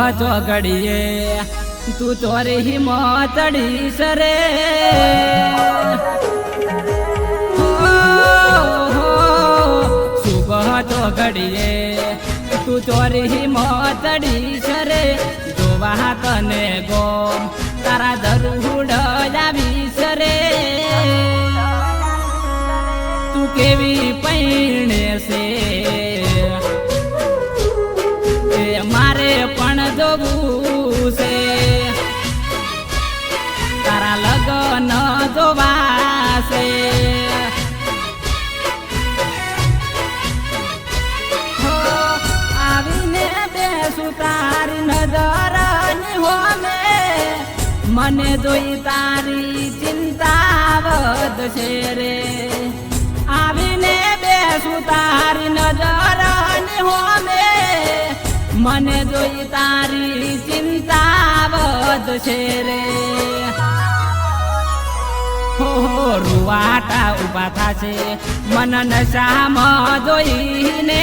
શુભ ઘડીએ તું તોરી હિમતડી સરે હો, હો, ઘડીએ તું ચોરી હિમતડી સરે જોવા તને ગો તારા દરુડ લાવી સરે તું કેવી પૈણે છે મને જોઈ તારી ચિંતા વધશે રે. આવીને બેસું તારી નજર હોમે. મને જોઈ તારી ચિંતા વધશે રે. રૂવાટા ઊભા થશે. મન નશામાં જોઈને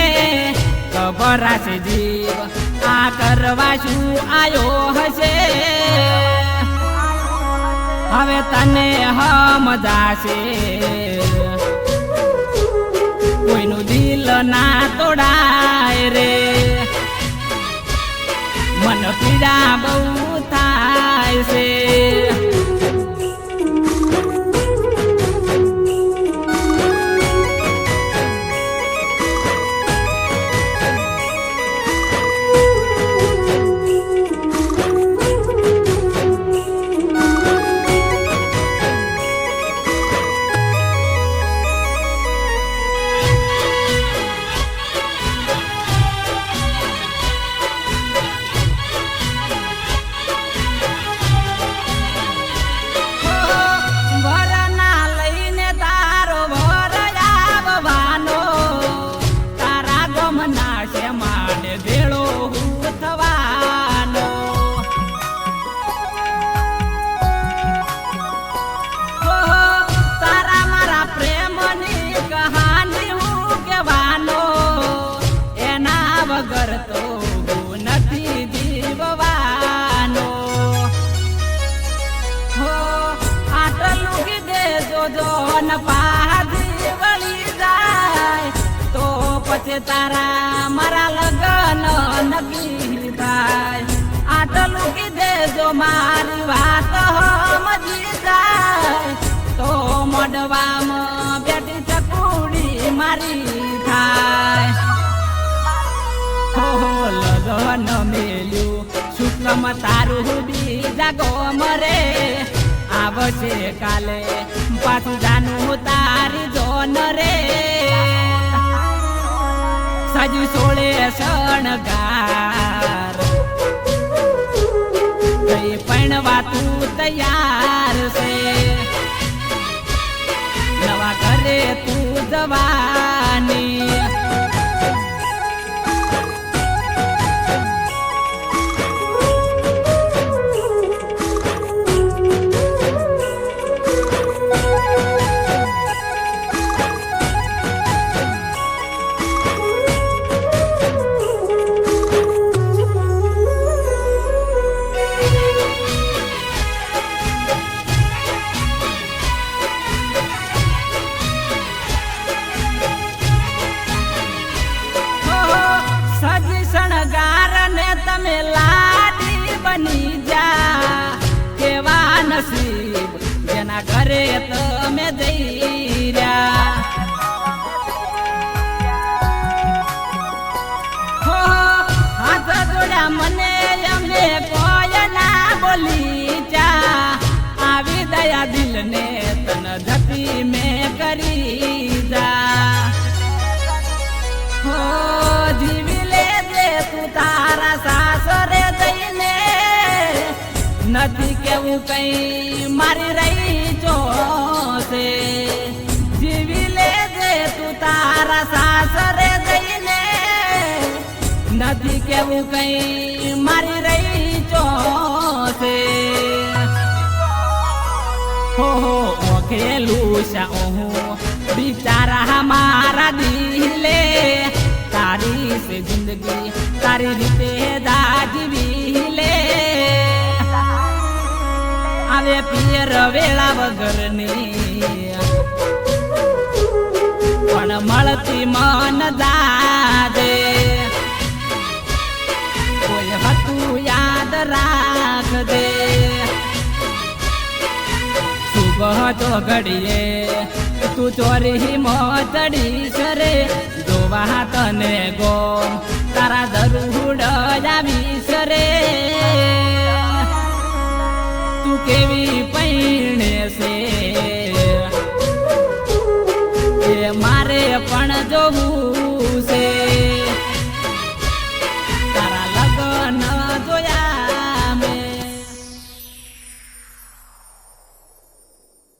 ખબર જીવ આ કરવા શું આવ્યો હશે? હવે તને હમજાશે કોઈનું દિલ ના તોડાય રે. મન પીડા બહુ થાય છે. પછી તારા મારા લગન નક્કી થાય. આટલું કીધે જો મારી વાત સમજી જાય. તો મોડવામાં બેટી ચકુડી મારી થાય. હો લગન મેલ્યું. શુક્લમ તારું બીજા ગોમરે આવશે કાલે પાછું જાનું તારી જોન રે સજી સોળે શણગાર. કઈ પણવા તું તૈયાર કઈ મારી રહી જોશે? જીવી લેજે તું તારા સાસરે જઈને. નથી કેવું કઈ મારી રહી જો હો હો ઓખેલું શા ઓહો બિચારા મારા દિલે. તારી સે જિંદગી તારી રીતે દાજ વેળા વગરની. પણ મળતી મન દાદે કોઈ હતું યાદ રાખ દે સુબહ તો ઘડીએ, તું ચોરી મોતડી કરે જોવા તને ગો તારા દરુડ આવી રે કેવી પૈણે છે? એ મારે પણ જોવું